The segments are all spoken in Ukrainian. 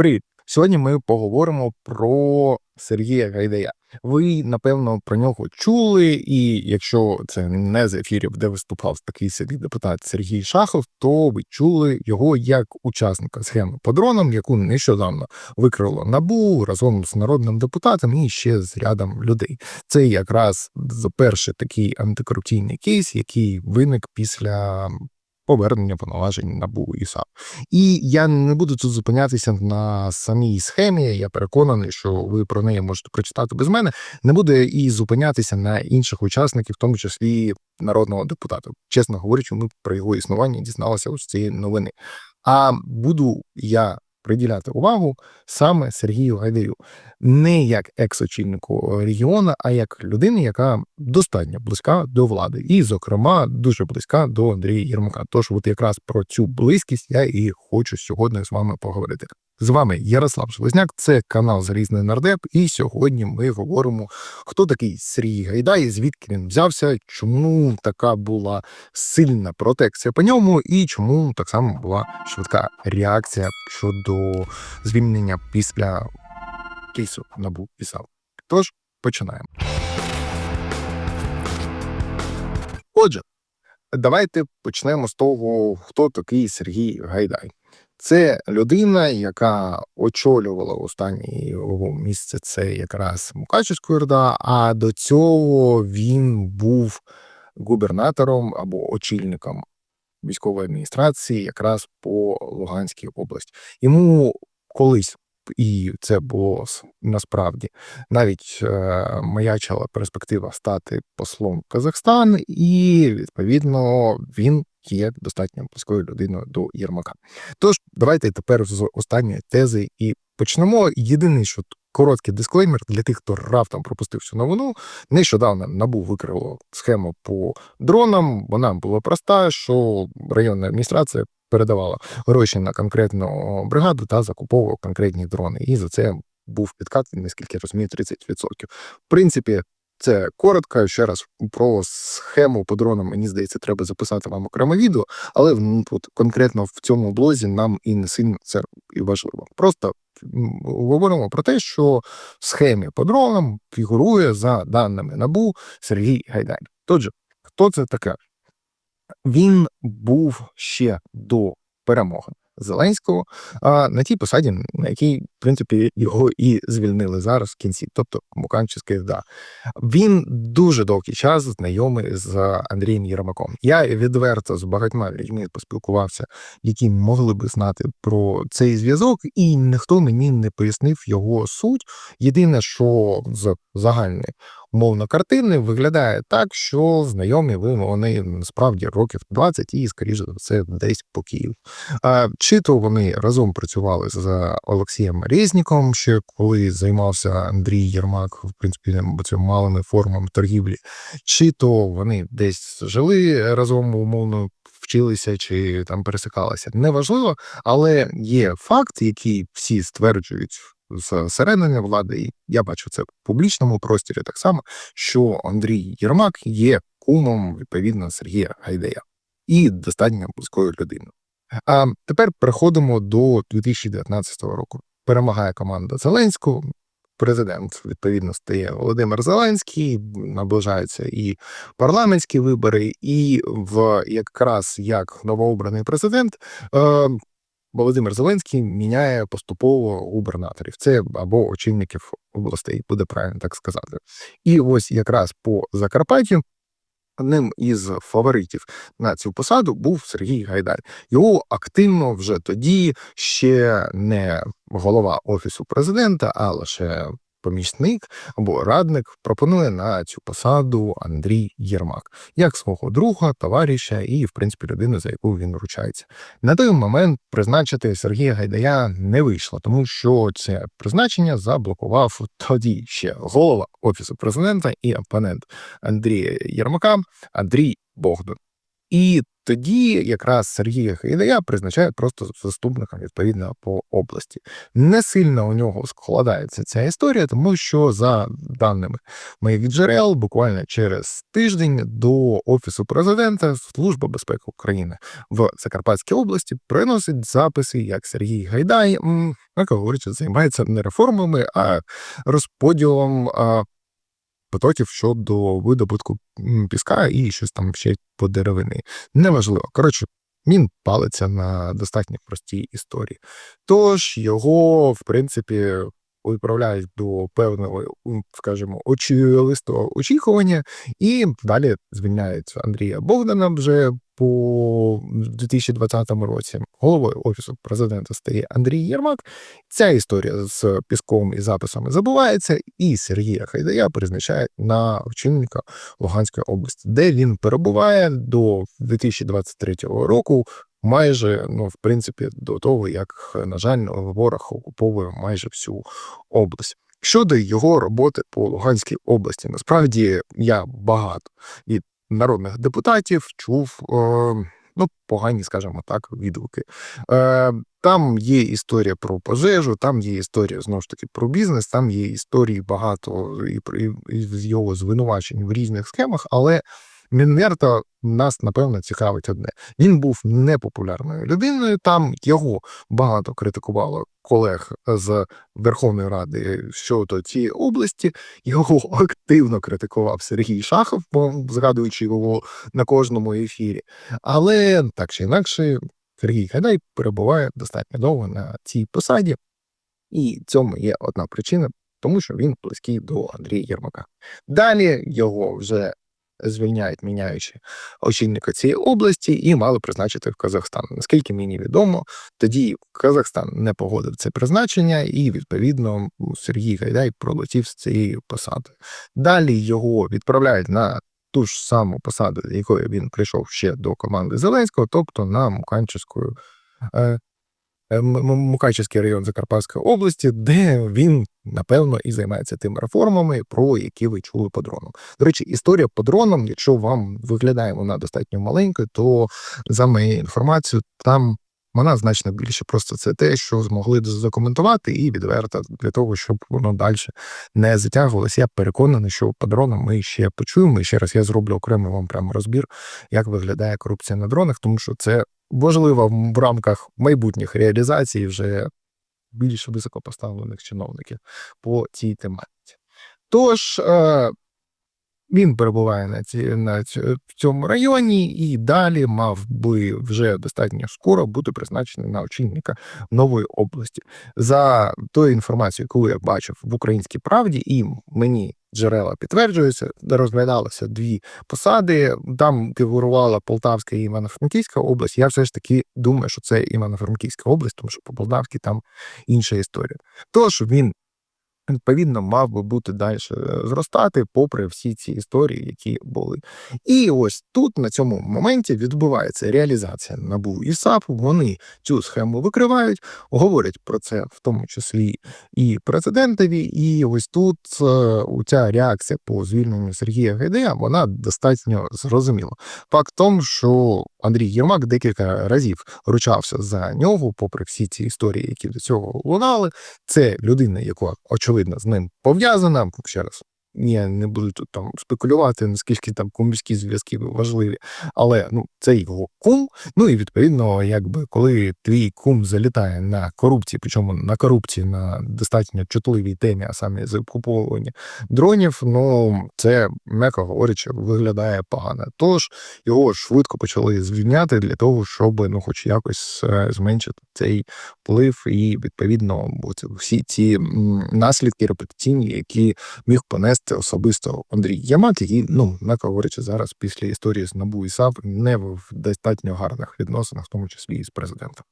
Привіт! Сьогодні ми поговоримо про Сергія Гайдая. Ви напевно про нього чули, і якщо це не з ефірів, де виступав такий собі депутат Сергій Шахов, то ви чули його як учасника схеми по дронам, яку нещодавно викрило набу разом з народним депутатом і ще з рядом людей. Це якраз перший такий антикорупційний кейс, який виник після повернення повноважень НАБУ і САП. І я не буду тут зупинятися на самій схемі. Я переконаний, що ви про неї можете прочитати без мене. Не буду і зупинятися на інших учасників, в тому числі народного депутата. Чесно говорячи, ми про його існування дізналися ось цієї новини. А буду я приділяти увагу саме Сергію Гайдаю, не як екс-очільнику регіона, а як людини, яка достатньо близька до влади, і, зокрема, дуже близька до Андрія Єрмака. Тож, от якраз про цю близькість я і хочу сьогодні з вами поговорити. З вами Ярослав Железняк, це канал Залізний Нардеп, і сьогодні ми говоримо, хто такий Сергій Гайдай, звідки він взявся, чому така була сильна протекція по ньому, і чому так само була швидка реакція щодо звільнення після кейсу набу писав. Тож починаємо. Отже, давайте почнемо з того, хто такий Сергій Гайдай. Це людина, яка очолювала останнє його місце. Це якраз Мукачівська ОРДА, а до цього він був губернатором або очільником військової адміністрації, якраз по Луганській області. Йому колись. І це було насправді навіть е, маячила перспектива стати послом Казахстан, і відповідно він є достатньо близькою людиною до Єрмака. Тож давайте тепер з останньої тези і почнемо. Єдиний, що короткий дисклеймер для тих, хто раптом пропустив цю новину. Нещодавно набув викрило схему по дронам. Вона була проста, що районна адміністрація. Передавала гроші на конкретну бригаду та закуповував конкретні дрони. І за це був підкат, наскільки я розумію, 30%. В принципі, це коротко. Ще раз про схему по дронам, мені здається, треба записати вам окреме відео, але ну, от конкретно в цьому блозі нам і не сильно це і важливо. Просто говоримо про те, що в схемі по дронам фігурує за даними набу Сергій Гайдай. Тож, хто це таке? Він був ще до перемоги Зеленського а на тій посаді, на якій принципі його і звільнили зараз в кінці, тобто Муканчевський СДА. Він дуже довгий час знайомий з Андрієм Єрмаком. Я відверто з багатьма людьми поспілкувався, які могли би знати про цей зв'язок, і ніхто мені не пояснив його суть. Єдине, що з загальної умовно картини виглядає так, що знайомі ви вони насправді років 20 і, скоріше за все, десь по Києву. А, Чи то вони разом працювали з Олексієм Резніком, ще коли займався Андрій Єрмак, в принципі, цим малими формами торгівлі, чи то вони десь жили разом, умовно. Вчилися чи там пересикалися, неважливо, але є факт, який всі стверджують зсередини влади, і я бачу це в публічному просторі так само, що Андрій Єрмак є кумом відповідно Сергія Гайдея і достатньо близькою людиною. А тепер переходимо до 2019 року. Перемагає команда Зеленського. Президент відповідно стає Володимир Зеленський, наближаються і парламентські вибори, і в якраз як новообраний президент е, Володимир Зеленський міняє поступово губернаторів. Це або очільників областей, буде правильно так сказати. І ось якраз по Закарпаттю. Одним із фаворитів на цю посаду був Сергій Гайдай. Його активно вже тоді ще не голова офісу президента, а лише помічник або радник пропонує на цю посаду Андрій Єрмак як свого друга, товариша і, в принципі, людину, за яку він вручається. На той момент призначити Сергія Гайдая не вийшло, тому що це призначення заблокував тоді ще голова офісу президента і опонент Андрія Єрмака Андрій Богдан. І тоді якраз Сергія Гайдая призначають просто заступником відповідно по області. Не сильно у нього складається ця історія, тому що за даними моїх джерел, буквально через тиждень до офісу президента Служба безпеки України в Закарпатській області приносить записи, як Сергій Гайдай м'яко говорячи, займається не реформами, а розподілом потоків щодо видобутку піска і щось там ще по деревини. Неважливо. Коротше, він палиться на достатньо простій історії. Тож його, в принципі, відправляють до певного, скажімо, скажімо, очілистого очікування, і далі звільняють Андрія Богдана вже по 2020 році. Головою офісу президента стає Андрій Єрмак. Ця історія з піском і записами забувається, і Сергія Хайдая призначають на очільника Луганської області, де він перебуває до 2023 року. Майже, ну, в принципі, до того, як, на жаль, ворог окуповує майже всю область. Щодо його роботи по Луганській області, насправді я багато від народних депутатів чув е, ну, погані, скажімо так, відгуки. Е, Там є історія про пожежу, там є історія знову ж таки про бізнес, там є історії багато і, і, і його звинувачень в різних схемах, але Мінверто нас напевно цікавить одне. Він був непопулярною людиною. Там його багато критикувало колег з Верховної Ради щодо цієї області. Його активно критикував Сергій Шахов, згадуючи його на кожному ефірі. Але так чи інакше, Сергій Гайдай перебуває достатньо довго на цій посаді, і цьому є одна причина, тому що він близький до Андрія Єрмака. Далі його вже звільняють, міняючи очільника цієї області, і мали призначити в Казахстан. Наскільки мені відомо, тоді Казахстан не погодив це призначення, і відповідно Сергій Гайдай пролетів з цієї посади. Далі його відправляють на ту ж саму посаду, з якої він прийшов ще до команди Зеленського, тобто на Муканчевську. Е, Мукачевський район Закарпатської області, де він напевно і займається тими реформами, про які ви чули по дронам. До речі, історія по дронам, якщо вам виглядає вона достатньо маленькою, то за моєю інформацією, там вона значно більше. Просто це те, що змогли задокументувати і відверто для того, щоб воно далі не затягувалося. Я переконаний, що по дронам ми ще почуємо. І ще раз я зроблю окремий вам прямо розбір, як виглядає корупція на дронах, тому що це важливо в рамках майбутніх реалізацій вже більш високопоставлених чиновників по цій тематиці. Тож е, він перебуває на, ці, на ць- цьому районі і далі мав би вже достатньо скоро бути призначений на очільника нової області. За тою інформацією, яку я бачив в українській правді, і мені джерела підтверджуються, розглядалися дві посади. Там фігурувала Полтавська і Івано-Франківська область. Я все ж таки думаю, що це Івано-Франківська область, тому що по Полтавській там інша історія. Тож він відповідно мав би бути далі зростати, попри всі ці історії, які були. І ось тут на цьому моменті відбувається реалізація набу і САП. Вони цю схему викривають, говорять про це в тому числі і президентові. І ось тут е, ця реакція по звільненню Сергія Гайдая, вона достатньо зрозуміла. Факт в тому, що Андрій Єрмак декілька разів ручався за нього, попри всі ці історії, які до цього лунали. Це людина, яка очевидно з ним пов'язана. Ще раз. Я не буду тут там спекулювати, наскільки там кумівські зв'язки важливі, але ну це його кум. Ну і відповідно, якби коли твій кум залітає на корупції, причому на корупції на достатньо чутливій темі, а саме закуповування дронів, ну це м'яко говорячи, виглядає погано. Тож його швидко почали звільняти для того, щоб ну, хоч якось е, зменшити цей вплив, і відповідно всі ці наслідки репутаційні, які міг понести особисто Андрій Ямат, який, ну м'яко говорячи, зараз після історії з НАБУ і САП не в достатньо гарних відносинах, в тому числі і з президентом.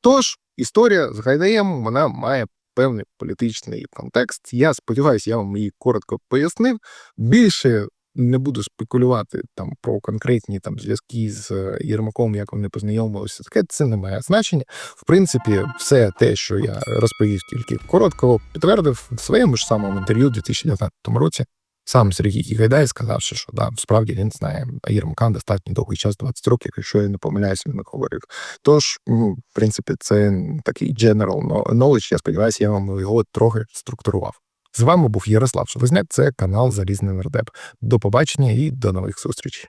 Тож історія з Гайдаєм вона має певний політичний контекст. Я сподіваюся, я вам її коротко пояснив. Більше не буду спекулювати там про конкретні там зв'язки з е, Єрмаком, як вони познайомилися. Таке це не має значення. В принципі, все те, що я розповів, тільки коротко підтвердив в своєму ж самому інтерв'ю у 2019 році. Сам Сергій Гайдай сказав, що да, справді він знає Єрмака достатньо довгий час, 20 років, якщо я не помиляюся, він говорив. Тож, ну, в принципі, це такий general knowledge, я сподіваюся, я вам його трохи структурував. З вами був Ярослав Шелезняк, це канал Залізний Нардеп. До побачення і до нових зустрічей.